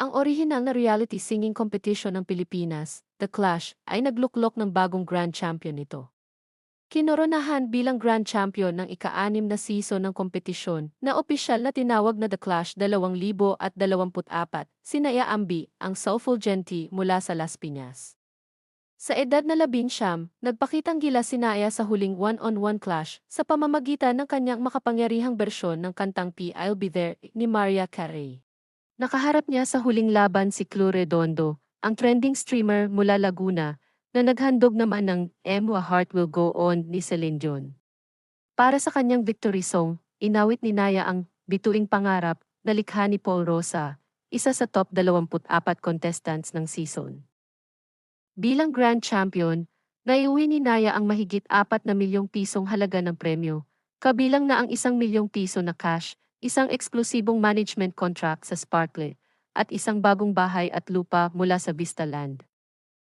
Ang orihinal na reality singing competition ng Pilipinas, The Clash, ay nagluklok ng bagong grand champion nito. Kinoronahan bilang grand champion ng ika-anim na season ng kompetisyon na opisyal na tinawag na The Clash 2024, sinaya Ambi, ang soulful genty mula sa Las Piñas. Sa edad na labinsyam, nagpakitang gila si Naya sa huling one-on-one clash sa pamamagitan ng kanyang makapangyarihang bersyon ng kantang P. I'll Be There ni Maria Carey. Nakaharap niya sa huling laban si Clu Redondo, ang trending streamer mula Laguna, na naghandog naman ng M. A Heart Will Go On ni Celine Dion. Para sa kanyang victory song, inawit ni Naya ang Bituing Pangarap na likha ni Paul Rosa, isa sa top 24 contestants ng season. Bilang grand champion, naiuwi ni Naya ang mahigit 4 na milyong pisong halaga ng premyo, kabilang na ang isang milyong piso na cash, isang eksklusibong management contract sa Sparkle, at isang bagong bahay at lupa mula sa Vista Land.